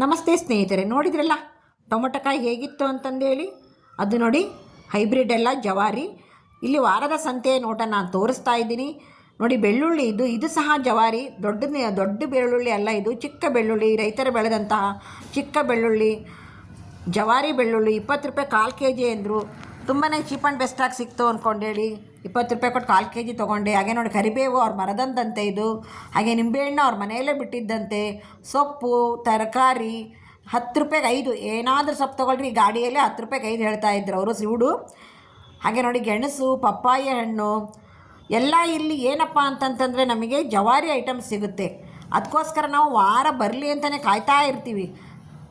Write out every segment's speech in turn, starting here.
ನಮಸ್ತೆ ಸ್ನೇಹಿತರೆ, ನೋಡಿದ್ರಲ್ಲ? ಟೊಮೊಟೊಕಾಯಿ ಹೇಗಿತ್ತು ಅಂತಂದೇಳಿ? ಅದು ನೋಡಿ, ಹೈಬ್ರಿಡ್ ಎಲ್ಲ ಜವಾರಿ. ಇಲ್ಲಿ ವಾರದ ಸಂತೆಯ ನೋಟ ನಾನು ತೋರಿಸ್ತಾ ಇದ್ದೀನಿ. ನೋಡಿ, ಬೆಳ್ಳುಳ್ಳಿ ಇದು ಇದು ಸಹ ಜವಾರಿ. ದೊಡ್ಡ ದೊಡ್ಡ ಬೆಳ್ಳುಳ್ಳಿ ಅಲ್ಲ ಇದು. ಚಿಕ್ಕ ಬೆಳ್ಳುಳ್ಳಿ, ರೈತರು ಬೆಳೆದಂತಹ ಚಿಕ್ಕ ಬೆಳ್ಳುಳ್ಳಿ, ಜವಾರಿ ಬೆಳ್ಳುಳ್ಳಿ, ಇಪ್ಪತ್ತು ರೂಪಾಯಿ ಕಾಲು ಕೆ ಜಿ ಅಂದರು. ತುಂಬಾ ಚೀಪ್ ಆ್ಯಂಡ್ ಬೆಸ್ಟಾಗಿ ಸಿಕ್ತು ಅಂದ್ಕೊಂಡೇಳಿ ಇಪ್ಪತ್ತು ರೂಪಾಯಿ ಕೊಟ್ಟು ಕಾಲು ಕೆ ಜಿ ತೊಗೊಂಡೆ. ಹಾಗೆ ನೋಡಿ, ಕರಿಬೇವು ಅವ್ರ ಮರದಂತಂತೆ ಇದು. ಹಾಗೆ ನಿಂಬೆಹಣ್ಣು ಅವ್ರ ಮನೆಯಲ್ಲೇ ಬಿಟ್ಟಿದ್ದಂತೆ. ಸೊಪ್ಪು, ತರಕಾರಿ, ಹತ್ತು ರೂಪಾಯಿಗೆ ಐದು. ಏನಾದರೂ ಸೊಪ್ಪು ತೊಗೊಳ್ರಿ, ಈ ಗಾಡಿಯಲ್ಲೇ ಹತ್ತು ರೂಪಾಯಿಗೆ ಐದು ಹೇಳ್ತಾ ಇದ್ರು ಅವರು ಸಿವುಡು ಹಾಗೆ ನೋಡಿ, ಗೆಣಸು, ಪಪ್ಪಾಯ ಹಣ್ಣು, ಎಲ್ಲ ಇಲ್ಲಿ ಏನಪ್ಪ ಅಂತಂತಂದರೆ ನಮಗೆ ಜವಾರಿ ಐಟಮ್ ಸಿಗುತ್ತೆ. ಅದಕ್ಕೋಸ್ಕರ ನಾವು ವಾರ ಬರಲಿ ಅಂತಲೇ ಕಾಯ್ತಾ ಇರ್ತೀವಿ.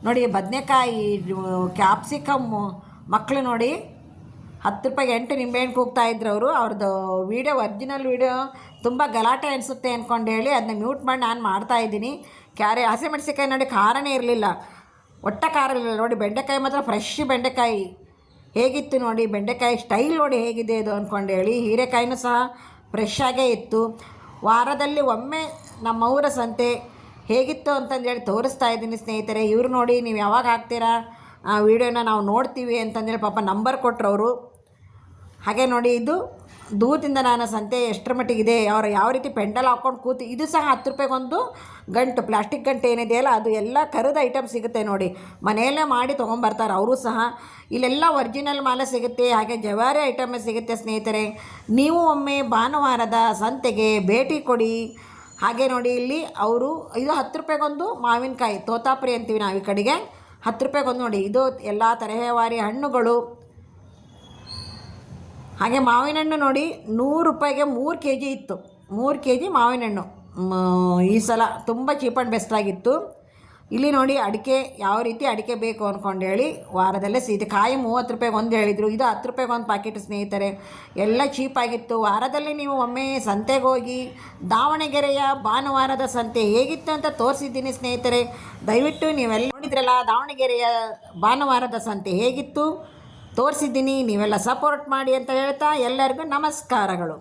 ನೋಡಿ, ಬದನೆಕಾಯಿ, ಕ್ಯಾಪ್ಸಿಕಮ್ಮು ಮಕ್ಕಳು ನೋಡಿ. ಹತ್ತು ರೂಪಾಯಿಗೆ ಎಂಟು ನಿಂಬೆಹಣ್ಣು ಕೂಗ್ತಾ ಇದ್ರು ಅವರು ಅವ್ರದ್ದು ವೀಡಿಯೋ ಒರಿಜಿನಲ್ ವೀಡಿಯೋ ತುಂಬ ಗಲಾಟೆ ಅನಿಸುತ್ತೆ ಅಂದ್ಕೊಂಡು ಹೇಳಿ ಅದನ್ನ ಮ್ಯೂಟ್ ಮಾಡಿ ನಾನು ಮಾಡ್ತಾ ಇದ್ದೀನಿ. ಕ್ಯಾರೆ ಹಸಿಮೆಣಸಿಕಾಯಿ ನೋಡಿ ಖಾರನೇ ಇರಲಿಲ್ಲ. ಒಟ್ಟ ಖಾರ ಇರಲಿಲ್ಲ. ನೋಡಿ ಬೆಂಡೆಕಾಯಿ ಮಾತ್ರ ಫ್ರೆಶ್ ಬೆಂಡೆಕಾಯಿ. ಹೇಗಿತ್ತು ನೋಡಿ ಬೆಂಡೆಕಾಯಿ ಸ್ಟೈಲ್ ನೋಡಿ ಹೇಗಿದೆ ಇದು ಅಂದ್ಕೊಂಡು ಹೇಳಿ. ಹೀರೆಕಾಯಿನೂ ಸಹ ಫ್ರೆಶ್ ಆಗೇ ಇತ್ತು. ವಾರದಲ್ಲಿ ಒಮ್ಮೆ ನಮ್ಮ ಊರ ಸಂತೆ ಹೇಗಿತ್ತು ಅಂತಂದೇಳಿ ತೋರಿಸ್ತಾ ಇದ್ದೀನಿ ಸ್ನೇಹಿತರೆ. ಇವರು ನೋಡಿ ನೀವು ಯಾವಾಗ ಹಾಕ್ತೀರಾ? ಆ ವಿಡಿಯೋನ ನಾವು ನೋಡ್ತೀವಿ ಅಂತಂದೇಳಿ ಪಾಪ ನಂಬರ್ ಕೊಟ್ಟರು ಅವರು ಹಾಗೆ ನೋಡಿ ಇದು ದೂರದಿಂದ ನಾನು ಸಂತೆ ಎಷ್ಟರ ಮಟ್ಟಿಗಿದೆ, ಅವ್ರು ಯಾವ ರೀತಿ ಪೆಂಡಲ್ ಹಾಕ್ಕೊಂಡು ಕೂತು ಇದು ಸಹ ಹತ್ತು ರೂಪಾಯಿಗೊಂದು ಗಂಟು, ಪ್ಲಾಸ್ಟಿಕ್ ಗಂಟು ಏನಿದೆಯಲ್ಲ ಅದು ಎಲ್ಲ ಕರೆದ ಐಟಮ್ ಸಿಗುತ್ತೆ ನೋಡಿ. ಮನೆಯಲ್ಲೇ ಮಾಡಿ ತೊಗೊಂಬರ್ತಾರೆ, ಅವರು ಸಹ. ಇಲ್ಲೆಲ್ಲ ಒರಿಜಿನಲ್ ಮಾಲೆ ಸಿಗುತ್ತೆ, ಹಾಗೆ ಜವಾರಿ ಐಟಮ್ ಸಿಗುತ್ತೆ ಸ್ನೇಹಿತರೆ. ನೀವು ಒಮ್ಮೆ ಭಾನುವಾರದ ಸಂತೆಗೆ ಭೇಟಿ ಕೊಡಿ. ಹಾಗೆ ನೋಡಿ ಇಲ್ಲಿ ಅವರು ಇದು ಹತ್ತು ರೂಪಾಯಿಗೊಂದು ಮಾವಿನಕಾಯಿ, ತೋತಾಪುರಿ ಅಂತೀವಿ ನಾವು ಈ ಕಡೆಗೆ. ಹತ್ತು ರೂಪಾಯಿಗೊಂದು ನೋಡಿ, ಇದು ಎಲ್ಲ ತರಹೇವಾರಿ ಹಣ್ಣುಗಳು. ಹಾಗೆ ಮಾವಿನ ಹಣ್ಣು ನೋಡಿ ನೂರು ರೂಪಾಯಿಗೆ ಮೂರು ಕೆ ಜಿ ಇತ್ತು. ಮೂರು ಕೆ ಜಿ ಮಾವಿನ ಹಣ್ಣು ಈ ಸಲ ತುಂಬ ಚೀಪ್ ಆ್ಯಂಡ್ ಬೆಸ್ಟ್ ಆಗಿತ್ತು. ಇಲ್ಲಿ ನೋಡಿ ಅಡಿಕೆ ಯಾವ ರೀತಿ ಅಡಿಕೆ ಬೇಕು ಅಂದ್ಕೊಂಡು ಹೇಳಿ ವಾರದಲ್ಲೇ ಸೀತೆ ಕಾಯಿ ಮೂವತ್ತು ರೂಪಾಯಿಗೆ ಒಂದು ಹೇಳಿದರು. ಇದು ಹತ್ತು ರೂಪಾಯಿಗೆ ಒಂದು ಪ್ಯಾಕೆಟ್ ಸ್ನೇಹಿತರೆ. ಎಲ್ಲ ಚೀಪಾಗಿತ್ತು ವಾರದಲ್ಲಿ ನೀವು ಒಮ್ಮೆ ಸಂತೆಗೆ ಹೋಗಿ ದಾವಣಗೆರೆಯ ಭಾನುವಾರದ ಸಂತೆ ಹೇಗಿತ್ತು ಅಂತ ತೋರಿಸಿದ್ದೀನಿ ಸ್ನೇಹಿತರೆ. ದಯವಿಟ್ಟು ನೀವೆಲ್ಲ ನೋಡಿದ್ರಲ್ಲ, ದಾವಣಗೆರೆಯ ಭಾನುವಾರದ ಸಂತೆ ಹೇಗಿತ್ತು? ತೋರಿಸಿದ್ದೀನಿ ನೀವೆಲ್ಲ ಸಪೋರ್ಟ್ ಮಾಡಿ ಅಂತ ಹೇಳ್ತಾ ಎಲ್ಲರಿಗೂ ನಮಸ್ಕಾರಗಳು.